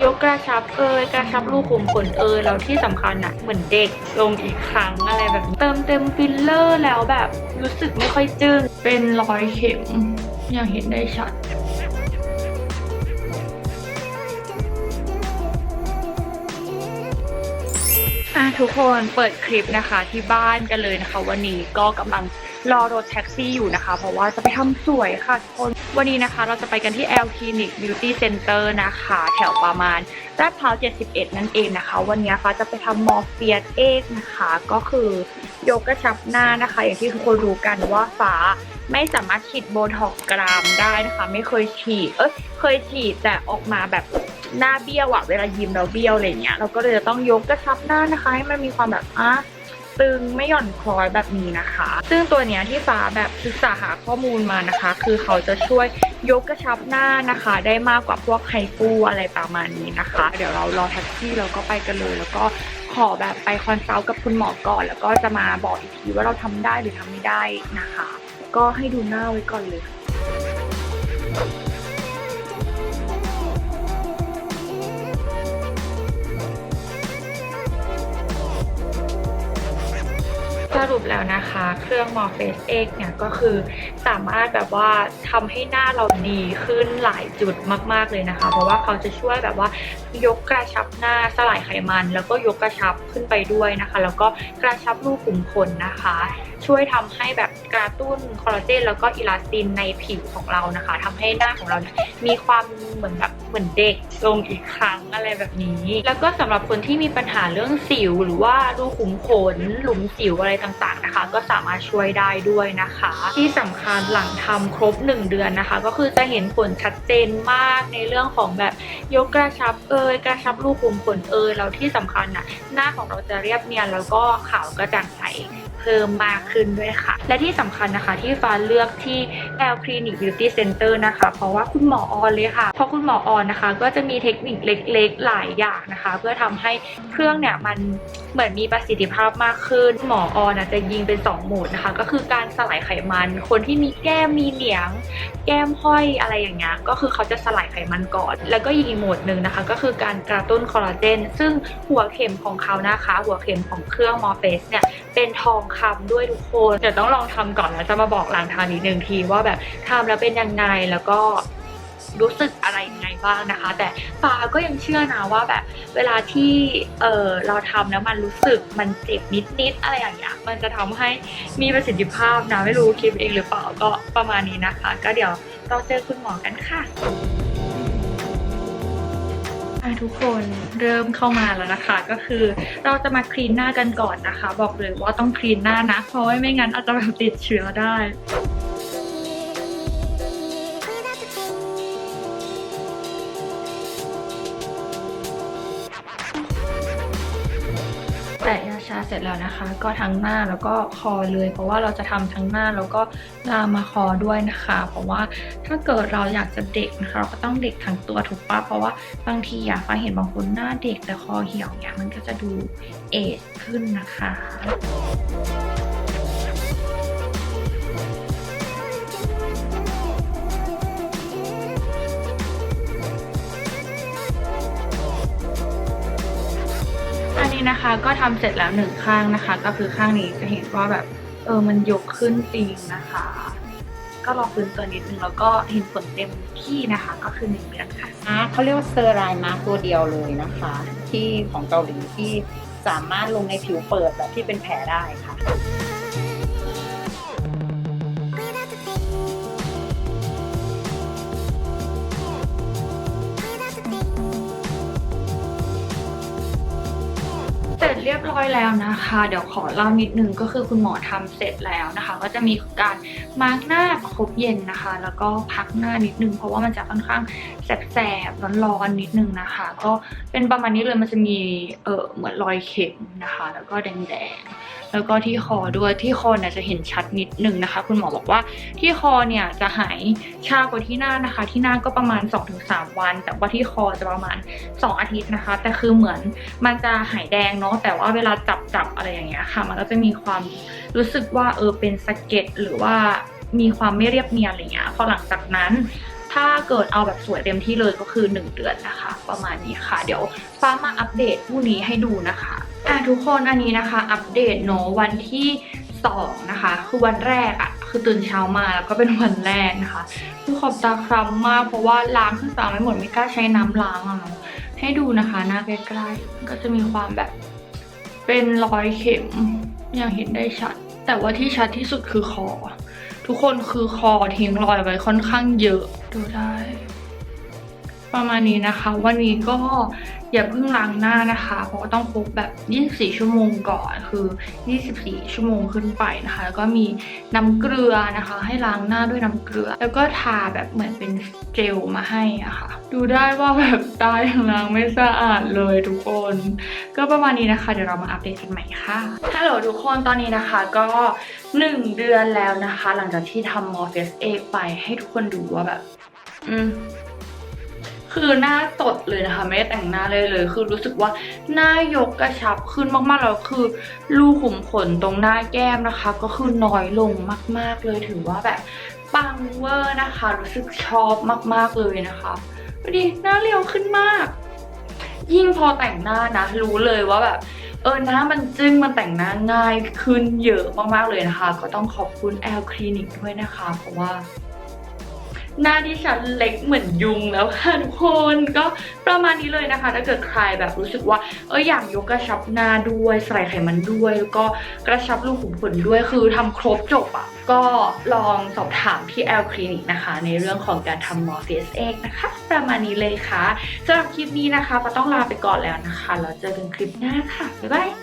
ยกกระชับเอยกระชับรูขุมขนเอยแล้วที่สำคัญอะเหมือนเด็กลงอีกครั้งอะไรแบบเติมเต็มฟิลเลอร์แล้วแบบรู้สึกไม่ค่อยจึ้งเป็นรอยเข็มอย่างเห็นได้ชัดอะทุกคนเปิดคลิปนะคะที่บ้านกันเลยนะคะ วันนี้ก็กำลัง รอรถแท็กซี่อยู่นะคะ เพราะว่าจะไปทำสวยค่ะทุกคนวันนี้นะคะ เราจะไปกันที่ L Clinic Beauty Center นะคะ แถวประมาณลาดพร้าว71 นั่นเองนะคะ วันนี้ฟ้าจะไปทำมอร์เฟียสเอกนะคะ ก็คือยกกระชับหน้านะคะ อย่างที่ทุกคนรู้กันว่าฟ้าไม่สามารถฉีดโบท็อกกรามได้นะคะ ไม่เคยฉีดเอ้ยเคยฉีดแต่ออกมาแบบหน้าเบี้ยวอะเวลายิ้มแล้วเบี้ยวอะไรเงี้ยเราก็เลยจะต้องยกกระชับหน้านะคะ ให้มันมีความแบบอะ ตึงไม่หย่อนคล้อยแบบนี้นะคะ ซึ่งตัวเนี้ยที่ฟ้าแบบศึกษาหาข้อมูลมานะคะ คือเขาจะช่วยยกกระชับหน้านะคะ ได้มากกว่าพวกไฮฟูอะไรประมาณนี้นะคะ เดี๋ยวเรารอแท็กซี่เราก็ไปกันเลย แล้วก็ขอแบบไปคอนซัลท์กับคุณหมอก่อน แล้วก็จะมาบอกอีกทีว่าเราทำได้หรือทำไม่ได้นะคะ ก็ให้ดูหน้าไว้ก่อนเลย รุปแล้วนะคะ เครื่อง Morpheus X เนี่ยก็คือสามารถแบบว่าทำให้หน้าเราดีขึ้นหลายจุดมาก ๆ เลยนะคะ เพราะว่าเขาจะช่วยแบบว่ายกกระชับหน้าสลายไขมัน แล้วก็ยกกระชับขึ้นไปด้วยนะคะ แล้วก็กระชับรูขุมขนนะคะ ช่วยทำให้แบบกระตุ้นคอลลาเจนแล้วก็อิลาสตินในผิวของเรานะคะทำให้หน้าของเราเนี่ยมีความเหมือนแบบเหมือนเด็กลงอีกครั้งอะไรแบบนี้ แล้วก็สำหรับคนที่มีปัญหาเรื่องสิว หรือว่ารูขุมขนหลุมสิวอะไรต่างๆนะคะ ก็สามารถช่วยได้ด้วยนะคะ ที่สำคัญหลังทำครบ 1 เดือนนะคะ ก็คือจะเห็นผลชัดเจนมากในเรื่องของแบบยกกระชับเอยกระชับรูขุมขนเอยแล้วที่สำคัญน่ะหน้าของเราจะเรียบเนียนแล้วก็ขาวกระจ่างใส เพิ่มมากขึ้นด้วยค่ะ และที่สำคัญนะคะที่ฟ้าเลือกที่ L Clinic Beauty Center นะคะ เพราะว่าคุณหมอออนเลยค่ะ เพราะคุณหมอออนนะคะ ก็จะมีเทคนิคเล็กๆ หลายอย่างนะคะ เพื่อทำให้เครื่องเนี่ยมันเหมือนมีประสิทธิภาพมากขึ้น หมอออนจะยิงเป็น 2 โหมดนะคะ ก็คือการสลายไขมัน คนที่มีแก้มมีเหนียง แก้มห้อยอะไรอย่างเงี้ยก็คือเขาจะสลายไขมันก่อน แล้วก็อีกโหมดหนึ่งนะคะ ก็คือการกระตุ้นคอลลาเจนซึ่งหัวเข็มของเขานะคะ หัวเข็มของเครื่องมอร์เฟสเนี่ย เป็นทองคำด้วยทุกคน เดี๋ยวต้องลองทำก่อนแล้วจะมาบอกหลังทางนิดนึงทีว่าแบบทำแล้วเป็นยังไงแล้วก็รู้สึกอะไรยังไงบ้างนะคะ แต่ฟ้าก็ยังเชื่อนะว่าแบบ เวลาที่เออเราทำแล้วมันรู้สึกมันเจ็บนิดๆอะไรอย่างเงี้ยมันจะทำให้มีประสิทธิภาพนะไม่รู้คิดเองหรือเปล่าก็ประมาณนี้นะคะ ก็เดี๋ยวเราเจอคุณหมอกันค่ะ ทุกคนเริ่มเข้ามาแล้วนะคะ ก็คือเราจะมาคลีนหน้ากันก่อนนะคะ บอกเลยว่าต้องคลีนหน้านะ เพราะว่าไม่งั้นอาจจะแบบติดเชื้อได้าเสร็จแล้วนะคะ ก็ทั้งหน้าแล้วก็คอเลย เพราะว่าเราจะทำทั้งหน้าแล้วก็ลามมาคอด้วยนะคะ เพราะว่าถ้าเกิดเราอยากจะเด็กนะคะเราก็ต้องเด็กทั้งตัวถูกปะเพราะว่าบางทีอยากฟ้าเห็นบางคนหน้าเด็กแต่คอเหี่ยวเนี่ยมันก็จะดูเอจขึ้นนะคะ นนี้นะคะ ก็ทำเสร็จแล้วหนึ่งข้างนะคะ ก็คือข้างนี้จะเห็นว่าแบบเออมันยกขึ้นจริงนะคะ ก็รอฟื้นตัวนิดนึงแล้วก็เห็นผลเต็มที่นะคะ ก็คือหนึ่งเดือนค่ะเขาเรียกว่าเซอร์ไรมาตัวเดียวเลยนะคะ ที่ของเกาหลีที่สามารถลงในผิวเปิดแบบที่เป็นแผลได้ค่ะ เรียบร้อยแล้วนะคะ เดี๋ยวขอเล่านิดนึงก็คือคุณหมอทำเสร็จแล้วนะคะ ก็จะมีการมาร์กหน้าครบเย็นนะคะ แล้วก็พักหน้านิดนึง เพราะว่ามันจะค่อนข้างแสบๆร้อนๆนิดนึงนะคะ ก็เป็นประมาณนี้เลยมันจะมีเออเหมือนรอยเข็มนะคะ แล้วก็แดงๆ แล้วก็ที่คอด้วยที่คอเนี่ยจะเห็นชัดนิดนึงนะคะ คุณหมอบอกว่าที่คอเนี่ยจะหายชากว่าที่หน้านะคะ ที่หน้าก็ประมาณ 2-3 วัน แต่ว่าที่คอจะประมาณ 2 อาทิตย์นะคะ แต่คือเหมือนมันจะหายแดงเนาะแต่ว่าเวลาจับจับอะไรอย่างเงี้ยค่ะ มันก็จะมีความรู้สึกว่าเออเป็นสะเก็ดหรือว่ามีความไม่เรียบเนียนอะไรเงี้ยพอหลังจากนั้นถ้าเกิดเอาแบบสวยเต็มที่เลยก็คือ 1 เดือนนะคะ ประมาณนี้ค่ะ เดี๋ยวฟ้ามาอัปเดตพรุ่งนี้ให้ดูนะคะ อะทุกคนอันนี้นะคะ อัปเดตเนอะวันที่2นะคะ คือวันแรกอะคือตื่นเช้ามาแล้วก็เป็นวันแรกนะคะคือขอบตาคล้ำมากเพราะว่าล้างขึ้นตาไม่หมดไม่กล้าใช้น้ำล้างอะเนาะให้ดูนะคะหน้าใกล้ๆก็จะมีความแบบเป็นรอยเข็มอย่างเห็นได้ชัด แต่ว่าที่ชัดที่สุดคือคอ ทุกคนคือคอทิ้งรอยไว้ค่อนข้างเยอะดูได้ ประมาณนี้นะคะ วันนี้ก็อย่าเพิ่งล้างหน้านะคะ เพราะต้องพกแบบ 24 ชั่วโมงก่อนคือ 24 ชั่วโมงขึ้นไปนะคะ แล้วก็มีน้ำเกลือนะคะ ให้ล้างหน้าด้วยน้ำเกลือ แล้วก็ทาแบบเหมือนเป็นเจลมาให้อะค่ะ ดูได้ว่าแบบตายังล้างไม่สะอาดเลยทุกคน ก็ประมาณนี้นะคะ เดี๋ยวเรามาอัปเดตกันใหม่ค่ะฮัลโหลทุกคนตอนนี้นะคะก็ 1 เดือนแล้วนะคะ หลังจากที่ทำมอร์เฟสเอไปให้ทุกคนดูว่าแบบ อืม คือหน้าสดเลยนะคะ ไม่ได้แต่งหน้าเลยเลย คือรู้สึกว่าหน้ายกกระชับขึ้นมากๆแล้วคือรูขุมขนตรงหน้าแก้มนะคะ ก็คือน้อยลงมาก ๆเลยถือว่าแบบปังเวอร์นะคะ รู้สึกชอบมากๆเลยนะคะดูดิหน้าเรียวขึ้นมาก ยิ่งพอแต่งหน้านะ รู้เลยว่าแบบเออหน้ามันจึ้งมันแต่งหน้าง่ายขึ้นเยอะมากๆเลยนะคะ ก็ต้องขอบคุณแอลคลินิกด้วยนะคะ เพราะว่า หน้าที่ฉันเล็กเหมือนยุงแล้วค่ะทุกคนก็ประมาณนี้เลยนะคะ ถ้าเกิดใครแบบรู้สึกว่าเอออยากยกกระชับหน้าด้วยใส่ไขมันด้วยแล้วก็กระชับรูขุมขนด้วยคือทำครบจบอะ่ะ ก็ลองสอบถามที่แอลคลินิกนะคะ ในเรื่องของการทำมอร์เฟสเอกนะคะ ประมาณนี้เลยค่ะสำหรับคลิปนี้นะคะก็ต้องลาไปก่อนแล้วนะคะแล้วเจอกันคลิปหน้าค่ะบ๊ายบาย